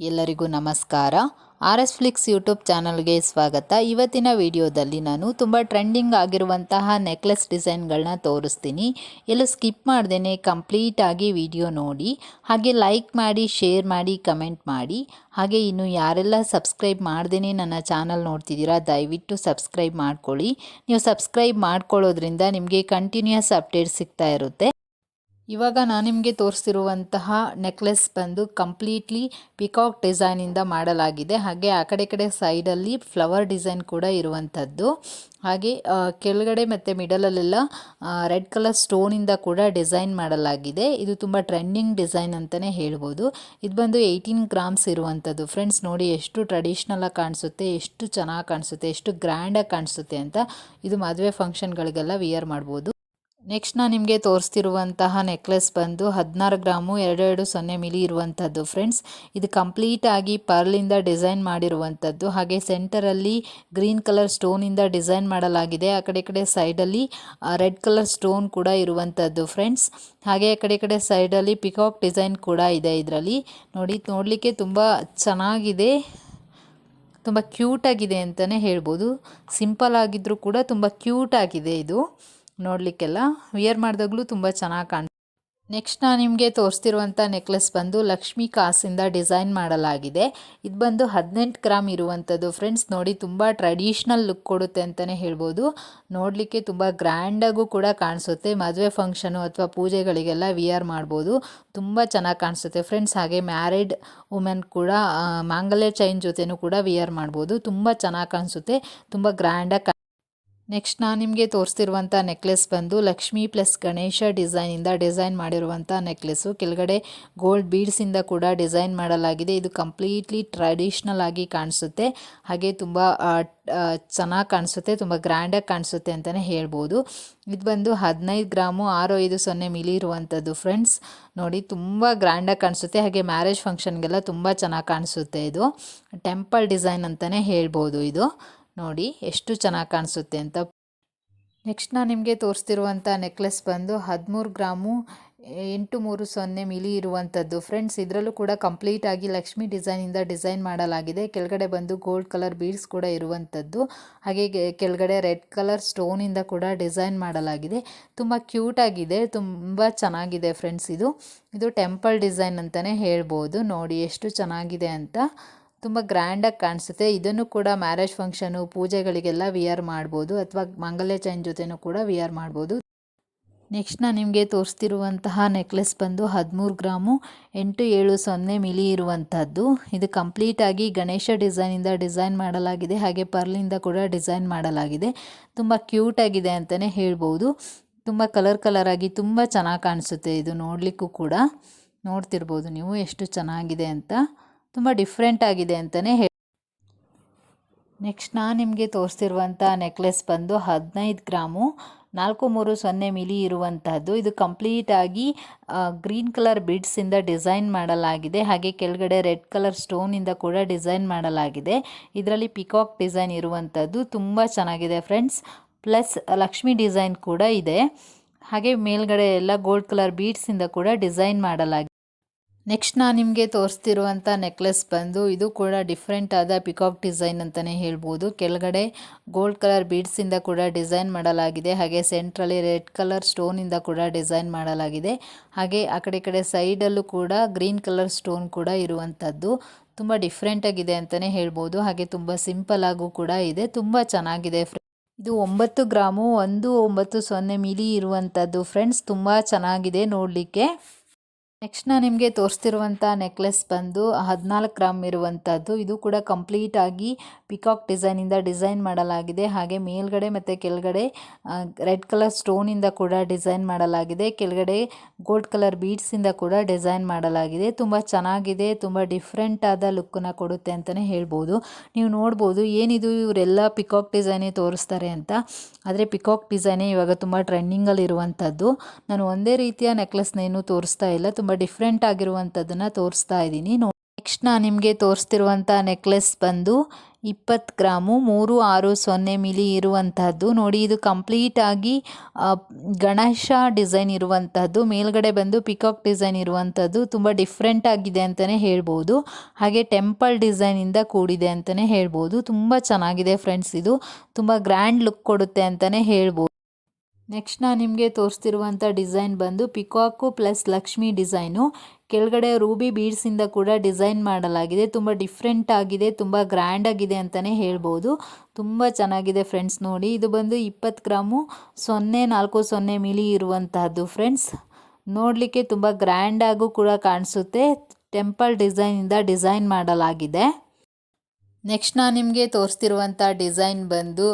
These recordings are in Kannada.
ಎಲ್ಲರಿಗೂ ನಮಸ್ಕಾರ. ಆರ್ ಎಸ್ ಫ್ಲಿಕ್ಸ್ ಯೂಟ್ಯೂಬ್ ಚಾನಲ್ಗೆ ಸ್ವಾಗತ. ಇವತ್ತಿನ ವಿಡಿಯೋದಲ್ಲಿ ನಾನು ತುಂಬ ಟ್ರೆಂಡಿಂಗ್ ಆಗಿರುವಂತಹ ನೆಕ್ಲೆಸ್ ಡಿಸೈನ್ಗಳನ್ನ ತೋರಿಸ್ತೀನಿ. ಎಲ್ಲೂ ಸ್ಕಿಪ್ ಮಾಡ್ದೇ ಕಂಪ್ಲೀಟಾಗಿ ವಿಡಿಯೋ ನೋಡಿ. ಹಾಗೆ ಲೈಕ್ ಮಾಡಿ, ಶೇರ್ ಮಾಡಿ, ಕಮೆಂಟ್ ಮಾಡಿ. ಹಾಗೆ ಇನ್ನು ಯಾರೆಲ್ಲ ಸಬ್ಸ್ಕ್ರೈಬ್ ಮಾಡ್ದೇ ನನ್ನ ಚಾನಲ್ ನೋಡ್ತಿದ್ದೀರಾ, ದಯವಿಟ್ಟು ಸಬ್ಸ್ಕ್ರೈಬ್ ಮಾಡ್ಕೊಳ್ಳಿ. ನೀವು ಸಬ್ಸ್ಕ್ರೈಬ್ ಮಾಡ್ಕೊಳ್ಳೋದ್ರಿಂದ ನಿಮಗೆ ಕಂಟಿನ್ಯೂಸ್ ಅಪ್ಡೇಟ್ ಸಿಗ್ತಾ ಇರುತ್ತೆ. ಇವಾಗ ನಾನು ನಿಮಗೆ ತೋರಿಸ್ತಿರುವಂತಹ ನೆಕ್ಲೆಸ್ ಬಂದು ಕಂಪ್ಲೀಟ್ಲಿ ಪಿಕಾಕ್ ಡಿಸೈನಿಂದ ಮಾಡಲಾಗಿದೆ. ಹಾಗೆ ಆ ಕಡೆ ಕಡೆ ಸೈಡಲ್ಲಿ ಫ್ಲವರ್ ಡಿಸೈನ್ ಕೂಡ ಇರುವಂಥದ್ದು. ಹಾಗೆ ಕೆಳಗಡೆ ಮತ್ತು ಮಿಡಲಲ್ಲೆಲ್ಲ ರೆಡ್ ಕಲರ್ ಸ್ಟೋನಿಂದ ಕೂಡ ಡಿಸೈನ್ ಮಾಡಲಾಗಿದೆ. ಇದು ತುಂಬ ಟ್ರೆಂಡಿಂಗ್ ಡಿಸೈನ್ ಅಂತಲೇ ಹೇಳ್ಬೋದು. ಇದು ಬಂದು ಏಯ್ಟೀನ್ ಗ್ರಾಮ್ಸ್ ಇರುವಂಥದ್ದು. ಫ್ರೆಂಡ್ಸ್ ನೋಡಿ ಎಷ್ಟು ಟ್ರೆಡಿಷ್ನಲಾಗಿ ಕಾಣಿಸುತ್ತೆ, ಎಷ್ಟು ಚೆನ್ನಾಗಿ ಕಾಣಿಸುತ್ತೆ, ಎಷ್ಟು ಗ್ರ್ಯಾಂಡಾಗಿ ಕಾಣಿಸುತ್ತೆ ಅಂತ ಇದು ಮದುವೆ ಫಂಕ್ಷನ್ಗಳಿಗೆಲ್ಲ ವಿಯರ್ ಮಾಡ್ಬೋದು. ನೆಕ್ಸ್ಟ್ ನಾನು ನಿಮಗೆ ತೋರಿಸ್ತಿರುವಂತಹ ನೆಕ್ಲೆಸ್ ಬಂದು ಹದಿನಾರು ಗ್ರಾಮು ಎರಡೆರಡು ಸೊನ್ನೆ ಮಿಲಿ ಇರುವಂಥದ್ದು ಫ್ರೆಂಡ್ಸ್. ಇದು ಕಂಪ್ಲೀಟಾಗಿ ಪರ್ಲಿಂದ ಡಿಸೈನ್ ಮಾಡಿರುವಂಥದ್ದು. ಹಾಗೆ ಸೆಂಟರಲ್ಲಿ ಗ್ರೀನ್ ಕಲರ್ ಸ್ಟೋನಿಂದ ಡಿಸೈನ್ ಮಾಡಲಾಗಿದೆ. ಆ ಕಡೆ ಕಡೆ ಸೈಡಲ್ಲಿ ರೆಡ್ ಕಲರ್ ಸ್ಟೋನ್ ಕೂಡ ಇರುವಂಥದ್ದು ಫ್ರೆಂಡ್ಸ್. ಹಾಗೆ ಆ ಕಡೆ ಕಡೆ ಸೈಡಲ್ಲಿ ಪಿಕಾಕ್ ಡಿಸೈನ್ ಕೂಡ ಇದೆ ಇದರಲ್ಲಿ. ನೋಡಿ, ನೋಡಲಿಕ್ಕೆ ತುಂಬ ಚೆನ್ನಾಗಿದೆ. ತುಂಬ ಕ್ಯೂಟಾಗಿದೆ ಅಂತಲೇ ಹೇಳ್ಬೋದು. ಸಿಂಪಲ್ ಆಗಿದ್ದರೂ ಕೂಡ ತುಂಬ ಕ್ಯೂಟಾಗಿದೆ ಇದು. ನೋಡಲಿಕ್ಕೆಲ್ಲ. ವಿಯರ್ ಮಾಡಿದಾಗಲೂ ತುಂಬ ಚೆನ್ನಾಗಿ ಕಾಣ್ ನೆಕ್ಸ್ಟ್ ನಾನು ನಿಮಗೆ ತೋರಿಸ್ತಿರುವಂಥ ನೆಕ್ಲೆಸ್ ಬಂದು ಲಕ್ಷ್ಮೀ ಕಾಸಿಂದ ಡಿಸೈನ್ ಮಾಡಲಾಗಿದೆ. ಇದು ಬಂದು ಹದಿನೆಂಟು ಗ್ರಾಮ್ ಇರುವಂಥದ್ದು ಫ್ರೆಂಡ್ಸ್, ನೋಡಿ, ತುಂಬ ಟ್ರೆಡಿಷ್ನಲ್ ಲುಕ್ ಕೊಡುತ್ತೆ ಅಂತಲೇ ಹೇಳ್ಬೋದು. ನೋಡಲಿಕ್ಕೆ ತುಂಬ ಗ್ರ್ಯಾಂಡಾಗೂ ಕೂಡ ಕಾಣಿಸುತ್ತೆ. ಮದುವೆ ಫಂಕ್ಷನು ಅಥವಾ ಪೂಜೆಗಳಿಗೆಲ್ಲ ವಿಯರ್ ಮಾಡ್ಬೋದು. ತುಂಬ ಚೆನ್ನಾಗಿ ಕಾಣಿಸುತ್ತೆ. ಫ್ರೆಂಡ್ಸ್, ಹಾಗೆ ಮ್ಯಾರಿಡ್ ವುಮೆನ್ ಕೂಡ ಮಾಂಗಲ್ಯ ಚೈನ್ ಜೊತೆನೂ ಕೂಡ ವಿಯರ್ ಮಾಡ್ಬೋದು. ತುಂಬ ಚೆನ್ನಾಗಿ ಕಾಣಿಸುತ್ತೆ. ತುಂಬ ಗ್ರ್ಯಾಂಡಾಗಿ ನೆಕ್ಸ್ಟ್ ನಾನು ನಿಮಗೆ ತೋರಿಸ್ತಿರುವಂಥ ನೆಕ್ಲೆಸ್ ಬಂದು ಲಕ್ಷ್ಮಿ ಪ್ಲಸ್ ಗಣೇಶ ಡಿಸೈನಿಂದ ಡಿಸೈನ್ ಮಾಡಿರುವಂಥ ನೆಕ್ಲೆಸ್ಸು ಕೆಳಗಡೆ ಗೋಲ್ಡ್ ಬೀಡ್ಸಿಂದ ಕೂಡ ಡಿಸೈನ್ ಮಾಡಲಾಗಿದೆ. ಇದು ಕಂಪ್ಲೀಟ್ಲಿ ಟ್ರೆಡಿಷ್ನಲ್ ಆಗಿ ಕಾಣಿಸುತ್ತೆ. ಹಾಗೆ ತುಂಬ ಚೆನ್ನಾಗಿ ಕಾಣಿಸುತ್ತೆ. ತುಂಬ ಗ್ರ್ಯಾಂಡಾಗಿ ಕಾಣಿಸುತ್ತೆ ಅಂತಲೇ ಹೇಳ್ಬೋದು. ಇದು ಬಂದು ಹದಿನೈದು ಗ್ರಾಮು ಆರು ಐದು ಸೊನ್ನೆ ಮಿಲಿ ಇರುವಂಥದ್ದು ಫ್ರೆಂಡ್ಸ್ ನೋಡಿ ತುಂಬ ಗ್ರ್ಯಾಂಡಾಗಿ ಕಾಣಿಸುತ್ತೆ. ಹಾಗೆ ಮ್ಯಾರೇಜ್ ಫಂಕ್ಷನ್ಗೆಲ್ಲ ತುಂಬ ಚೆನ್ನಾಗಿ ಕಾಣಿಸುತ್ತೆ ಇದು. ಟೆಂಪಲ್ ಡಿಸೈನ್ ಅಂತಲೇ ಹೇಳ್ಬೋದು ಇದು. ನೋಡಿ ಎಷ್ಟು ಚೆನ್ನಾಗಿ ಕಾಣಿಸುತ್ತೆ ಅಂತ. ನೆಕ್ಸ್ಟ್ ನಾನು ನಿಮಗೆ ತೋರಿಸ್ತಿರುವಂಥ ನೆಕ್ಲೆಸ್ ಬಂದು ಹದಿಮೂರು ಗ್ರಾಮು ಎಂಟು ಮೂರು ಸೊನ್ನೆ ಮಿಲಿ ಇರುವಂಥದ್ದು ಫ್ರೆಂಡ್ಸ್, ಇದರಲ್ಲೂ ಕೂಡ ಕಂಪ್ಲೀಟ್ ಆಗಿ ಲಕ್ಷ್ಮಿ ಡಿಸೈನಿಂದ ಡಿಸೈನ್ ಮಾಡಲಾಗಿದೆ. ಕೆಳಗಡೆ ಬಂದು ಗೋಲ್ಡ್ ಕಲರ್ ಬೀಡ್ಸ್ ಕೂಡ ಇರುವಂಥದ್ದು ಹಾಗೆ ಕೆಳಗಡೆ ರೆಡ್ ಕಲರ್ ಸ್ಟೋನಿಂದ ಕೂಡ ಡಿಸೈನ್ ಮಾಡಲಾಗಿದೆ. ತುಂಬ ಕ್ಯೂಟಾಗಿದೆ ತುಂಬ ಚೆನ್ನಾಗಿದೆ ಫ್ರೆಂಡ್ಸ್ ಇದು. ಇದು ಟೆಂಪಲ್ ಡಿಸೈನ್ ಅಂತಲೇ ಹೇಳ್ಬೋದು. ನೋಡಿ ಎಷ್ಟು ಚೆನ್ನಾಗಿದೆ ಅಂತ. ತುಂಬ ಗ್ರ್ಯಾಂಡಾಗಿ ಕಾಣಿಸುತ್ತೆ. ಇದನ್ನು ಕೂಡ ಮ್ಯಾರೇಜ್ ಫಂಕ್ಷನು ಪೂಜೆಗಳಿಗೆಲ್ಲ ವಿಯರ್ ಮಾಡ್ಬೋದು ಅಥವಾ ಮಂಗಲ್ಯ ಚೈನ್ ಜೊತೆನೂ ಕೂಡ ವಿಯರ್ ಮಾಡ್ಬೋದು. ನೆಕ್ಸ್ಟ್ ನಾನು ನಿಮಗೆ ತೋರಿಸ್ತಿರುವಂತಹ ನೆಕ್ಲೆಸ್ ಬಂದು ಹದಿಮೂರು ಗ್ರಾಮು ಎಂಟು ಏಳು ಸೊನ್ನೆ ಮಿಲಿ ಇರುವಂಥದ್ದು ಇದು ಕಂಪ್ಲೀಟಾಗಿ ಗಣೇಶ ಡಿಸೈನಿಂದ ಡಿಸೈನ್ ಮಾಡಲಾಗಿದೆ. ಹಾಗೆ ಪರ್ಲಿಂದ ಕೂಡ ಡಿಸೈನ್ ಮಾಡಲಾಗಿದೆ. ತುಂಬ ಕ್ಯೂಟಾಗಿದೆ ಅಂತಲೇ ಹೇಳ್ಬೋದು. ತುಂಬ ಕಲರ್ ಕಲರ್ ಆಗಿ ತುಂಬ ಚೆನ್ನಾಗಿ ಕಾಣಿಸುತ್ತೆ ಇದು ನೋಡಲಿಕ್ಕೂ ಕೂಡ. ನೋಡ್ತಿರ್ಬೋದು ನೀವು ಎಷ್ಟು ಚೆನ್ನಾಗಿದೆ ಅಂತ. ತುಂಬ ಡಿಫ್ರೆಂಟ್ ಆಗಿದೆ ಅಂತಲೇ ಹೇಳಿ ನೆಕ್ಸ್ಟ್ ನಾನು ನಿಮಗೆ ತೋರಿಸ್ತಿರುವಂಥ ನೆಕ್ಲೆಸ್ ಬಂದು ಹದಿನೈದು ಗ್ರಾಮು, ನಾಲ್ಕು ಮೂರು ಸೊನ್ನೆ ಮಿಲಿ ಇರುವಂತಹದ್ದು. ಇದು ಕಂಪ್ಲೀಟಾಗಿ ಗ್ರೀನ್ ಕಲರ್ ಬಿಡ್ಸಿಂದ ಡಿಸೈನ್ ಮಾಡಲಾಗಿದೆ. ಹಾಗೆ ಕೆಳಗಡೆ ರೆಡ್ ಕಲರ್ ಸ್ಟೋನಿಂದ ಕೂಡ ಡಿಸೈನ್ ಮಾಡಲಾಗಿದೆ. ಇದರಲ್ಲಿ ಪಿಕಾಕ್ ಡಿಸೈನ್ ಇರುವಂಥದ್ದು ತುಂಬ ಚೆನ್ನಾಗಿದೆ ಫ್ರೆಂಡ್ಸ್ ಪ್ಲಸ್ ಲಕ್ಷ್ಮಿ ಡಿಸೈನ್ ಕೂಡ ಇದೆ. ಹಾಗೆ ಮೇಲ್ಗಡೆ ಎಲ್ಲ ಗೋಲ್ಡ್ ಕಲರ್ ಬೀಡ್ಸಿಂದ ಕೂಡ ಡಿಸೈನ್ ಮಾಡಲಾಗಿದೆ ನೆಕ್ಸ್ಟ್ ನಾನು ನಿಮಗೆ ತೋರಿಸ್ತಿರುವಂಥ ನೆಕ್ಲೆಸ್ ಬಂದು, ಇದು ಕೂಡ ಡಿಫ್ರೆಂಟ್ ಆದ ಪಿಕಾಕ್ ಡಿಸೈನ್ ಅಂತಲೇ ಹೇಳ್ಬೋದು. ಕೆಳಗಡೆ ಗೋಲ್ಡ್ ಕಲರ್ ಬೀಡ್ಸಿಂದ ಕೂಡ ಡಿಸೈನ್ ಮಾಡಲಾಗಿದೆ. ಹಾಗೆ ಸೆಂಟ್ರಲ್ಲಿ ರೆಡ್ ಕಲರ್ ಸ್ಟೋನಿಂದ ಕೂಡ ಡಿಸೈನ್ ಮಾಡಲಾಗಿದೆ. ಹಾಗೆ ಆ ಕಡೆ ಕಡೆ ಸೈಡಲ್ಲೂ ಕೂಡ ಗ್ರೀನ್ ಕಲರ್ ಸ್ಟೋನ್ ಕೂಡ ಇರುವಂಥದ್ದು. ತುಂಬ ಡಿಫ್ರೆಂಟಾಗಿದೆ ಅಂತಲೇ ಹೇಳ್ಬೋದು. ಹಾಗೆ ತುಂಬ ಸಿಂಪಲಾಗೂ ಕೂಡ ಇದೆ. ತುಂಬ ಚೆನ್ನಾಗಿದೆ ಇದು ಒಂಬತ್ತು ಗ್ರಾಮು ಒಂದು ಒಂಬತ್ತು ಸೊನ್ನೆ ಮಿಲಿ ಇರುವಂಥದ್ದು. ಫ್ರೆಂಡ್ಸ್ ತುಂಬ ಚೆನ್ನಾಗಿದೆ ನೋಡಲಿಕ್ಕೆ. ನೆಕ್ಸ್ಟ್ ನಾನು ನಿಮಗೆ ತೋರಿಸ್ತಿರುವಂಥ ನೆಕ್ಲೆಸ್ ಬಂದು ಹದಿನಾಲ್ಕು ಗ್ರಾಮ್ ಇರುವಂಥದ್ದು ಇದು ಕೂಡ ಕಂಪ್ಲೀಟ್ ಆಗಿ ಪಿಕಾಕ್ ಡಿಸೈನಿಂದ ಡಿಸೈನ್ ಮಾಡಲಾಗಿದೆ. ಹಾಗೆ ಮೇಲ್ಗಡೆ ಮತ್ತು ಕೆಳಗಡೆ ರೆಡ್ ಕಲರ್ ಸ್ಟೋನಿಂದ ಕೂಡ ಡಿಸೈನ್ ಮಾಡಲಾಗಿದೆ. ಕೆಳಗಡೆ ಗೋಲ್ಡ್ ಕಲರ್ ಬೀಡ್ಸಿಂದ ಕೂಡ ಡಿಸೈನ್ ಮಾಡಲಾಗಿದೆ. ತುಂಬ ಚೆನ್ನಾಗಿದೆ, ತುಂಬ ಡಿಫ್ರೆಂಟ್ ಆದ ಲುಕ್ಕನ್ನು ಕೊಡುತ್ತೆ ಅಂತಲೇ ಹೇಳ್ಬೋದು. ನೀವು ನೋಡ್ಬೋದು ಏನಿದು ಇವರೆಲ್ಲ ಪಿಕಾಕ್ ಡಿಸೈನೇ ತೋರಿಸ್ತಾರೆ ಅಂತ. ಆದರೆ ಪಿಕಾಕ್ ಡಿಸೈನೇ ಇವಾಗ ತುಂಬ ಟ್ರೆಂಡಿಂಗಲ್ಲಿ ಇರುವಂಥದ್ದು ನಾನು ಒಂದೇ ರೀತಿಯ ನೆಕ್ಲೆಸ್ನೇನು ತೋರಿಸ್ತಾ ಇಲ್ಲ. ತುಂಬ ಡಿಫ್ರೆಂಟ್ ಆಗಿರುವಂಥದ್ದನ್ನು ತೋರಿಸ್ತಾ ಇದ್ದೀನಿ. ನೋ ನೆಕ್ಸ್ಟ್ ನಾನು ನಿಮಗೆ ತೋರಿಸ್ತಿರುವಂಥ ನೆಕ್ಲೆಸ್ ಬಂದು ಇಪ್ಪತ್ತು ಗ್ರಾಮು ಮೂರು ಆರು ಸೊನ್ನೆ ಮಿಲಿ ಇರುವಂತಹದ್ದು ನೋಡಿ ಇದು ಕಂಪ್ಲೀಟ್ ಆಗಿ ಆ, ಗಣೇಶ ಡಿಸೈನ್ ಇರುವಂತಹದ್ದು ಮೇಲ್ಗಡೆ ಬಂದು ಪಿಕಾಕ್ ಡಿಸೈನ್ ಇರುವಂಥದ್ದು. ತುಂಬ ಡಿಫ್ರೆಂಟ್ ಆಗಿದೆ ಅಂತಲೇ ಹೇಳ್ಬೋದು. ಹಾಗೆ ಟೆಂಪಲ್ ಡಿಸೈನಿಂದ ಕೂಡಿದೆ ಅಂತಲೇ ಹೇಳ್ಬೋದು. ತುಂಬ ಚೆನ್ನಾಗಿದೆ ಫ್ರೆಂಡ್ಸ್ ಇದು. ತುಂಬ ಗ್ರ್ಯಾಂಡ್ ಲುಕ್ ಕೊಡುತ್ತೆ ಅಂತಲೇ ಹೇಳ್ಬೋದು. ನೆಕ್ಸ್ಟ್ ನಾನು ನಿಮಗೆ ತೋರಿಸ್ತಿರುವಂಥ ಡಿಸೈನ್ ಬಂದು ಪಿಕಾಕು ಪ್ಲಸ್ ಲಕ್ಷ್ಮಿ ಡಿಸೈನು. ಕೆಳಗಡೆ ರೂಬಿ ಬೀಡ್ಸಿಂದ ಕೂಡ ಡಿಸೈನ್ ಮಾಡಲಾಗಿದೆ. ತುಂಬ ಡಿಫ್ರೆಂಟ್ ಆಗಿದೆ, ತುಂಬ ಗ್ರ್ಯಾಂಡ್ ಆಗಿದೆ ಅಂತಲೇ ಹೇಳ್ಬೋದು. ತುಂಬ ಚೆನ್ನಾಗಿದೆ ಫ್ರೆಂಡ್ಸ್ ನೋಡಿ. ಇದು ಬಂದು ಇಪ್ಪತ್ತು ಗ್ರಾಮು ಸೊನ್ನೆ ನಾಲ್ಕು ಸೊನ್ನೆ ಮಿಲಿ ಇರುವಂತಹದ್ದು ಫ್ರೆಂಡ್ಸ್ ನೋಡಲಿಕ್ಕೆ ತುಂಬ ಗ್ರ್ಯಾಂಡಾಗೂ ಕೂಡ ಕಾಣಿಸುತ್ತೆ. ಟೆಂಪಲ್ ಡಿಸೈನಿಂದ ಡಿಸೈನ್ ಮಾಡಲಾಗಿದೆ. ನೆಕ್ಸ್ಟ್ ನಾನು ನಿಮಗೆ ತೋರಿಸ್ತಿರುವಂಥ ಡಿಸೈನ್ ಬಂದು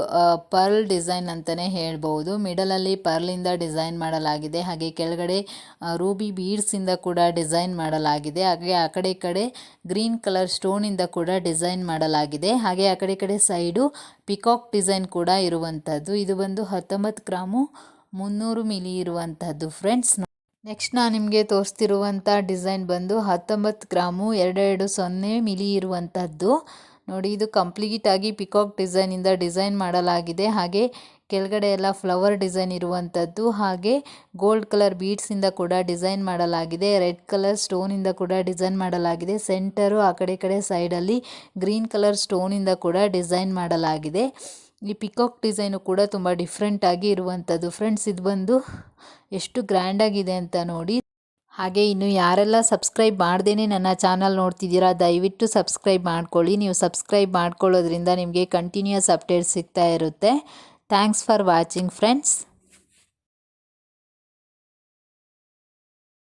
ಪರ್ಲ್ ಡಿಸೈನ್ ಅಂತಲೇ ಹೇಳ್ಬೋದು. ಮಿಡಲಲ್ಲಿ ಪರ್ಲಿಂದ ಡಿಸೈನ್ ಮಾಡಲಾಗಿದೆ. ಹಾಗೆ ಕೆಳಗಡೆ ರೂಬಿ ಬೀಡ್ಸಿಂದ ಕೂಡ ಡಿಸೈನ್ ಮಾಡಲಾಗಿದೆ. ಹಾಗೆ ಆ ಕಡೆ ಕಡೆ ಗ್ರೀನ್ ಕಲರ್ ಸ್ಟೋನಿಂದ ಕೂಡ ಡಿಸೈನ್ ಮಾಡಲಾಗಿದೆ. ಹಾಗೆ ಆ ಕಡೆ ಕಡೆ ಸೈಡು ಪಿಕಾಕ್ ಡಿಸೈನ್ ಕೂಡ ಇರುವಂಥದ್ದು ಇದು ಬಂದು ಹತ್ತೊಂಬತ್ತು ಗ್ರಾಮು ಮುನ್ನೂರು ಮಿಲಿ ಇರುವಂಥದ್ದು ಫ್ರೆಂಡ್ಸ್. ನೆಕ್ಸ್ಟ್ ನಾನು ನಿಮಗೆ ತೋರಿಸ್ತಿರುವಂಥ ಡಿಸೈನ್ ಬಂದು ಹತ್ತೊಂಬತ್ತು ಗ್ರಾಮು ಎರಡೆರಡು ಸೊನ್ನೆ ಮಿಲಿ ಇರುವಂಥದ್ದು ನೋಡಿ, ಇದು ಕಂಪ್ಲೀಟ್ ಆಗಿ ಪಿಕಾಕ್ ಡಿಸೈನಿಂದ ಡಿಸೈನ್ ಮಾಡಲಾಗಿದೆ. ಹಾಗೆ ಕೆಳಗಡೆ ಎಲ್ಲ ಫ್ಲವರ್ ಡಿಸೈನ್ ಇರುವಂಥದ್ದು ಹಾಗೆ ಗೋಲ್ಡ್ ಕಲರ್ ಬೀಡ್ಸಿಂದ ಕೂಡ ಡಿಸೈನ್ ಮಾಡಲಾಗಿದೆ. ರೆಡ್ ಕಲರ್ ಸ್ಟೋನಿಂದ ಕೂಡ ಡಿಸೈನ್ ಮಾಡಲಾಗಿದೆ. ಸೆಂಟರು ಆ ಕಡೆ ಕಡೆ ಸೈಡಲ್ಲಿ ಗ್ರೀನ್ ಕಲರ್ ಸ್ಟೋನಿಂದ ಕೂಡ ಡಿಸೈನ್ ಮಾಡಲಾಗಿದೆ. ಈ ಪಿಕಾಕ್ ಡಿಸೈನು ಕೂಡ ತುಂಬ ಡಿಫ್ರೆಂಟ್ ಆಗಿ ಇರುವಂಥದ್ದು ಫ್ರೆಂಡ್ಸ್, ಇದು ಬಂದು ಎಷ್ಟು ಗ್ರ್ಯಾಂಡಾಗಿದೆ ಅಂತ ನೋಡಿ. ಹಾಗೆ ಇನ್ನು ಯಾರೆಲ್ಲ ಸಬ್ಸ್ಕ್ರೈಬ್ ಮಾಡ್ದೇ ನನ್ನ ಚಾನಲ್ ನೋಡ್ತಿದ್ದೀರಾ, ದಯವಿಟ್ಟು ಸಬ್ಸ್ಕ್ರೈಬ್ ಮಾಡ್ಕೊಳ್ಳಿ. ನೀವು ಸಬ್ಸ್ಕ್ರೈಬ್ ಮಾಡ್ಕೊಳ್ಳೋದ್ರಿಂದ ನಿಮಗೆ ಕಂಟಿನ್ಯೂಸ್ ಅಪ್ಡೇಟ್ಸ್ ಸಿಗ್ತಾ ಇರುತ್ತೆ. Thanks for watching friends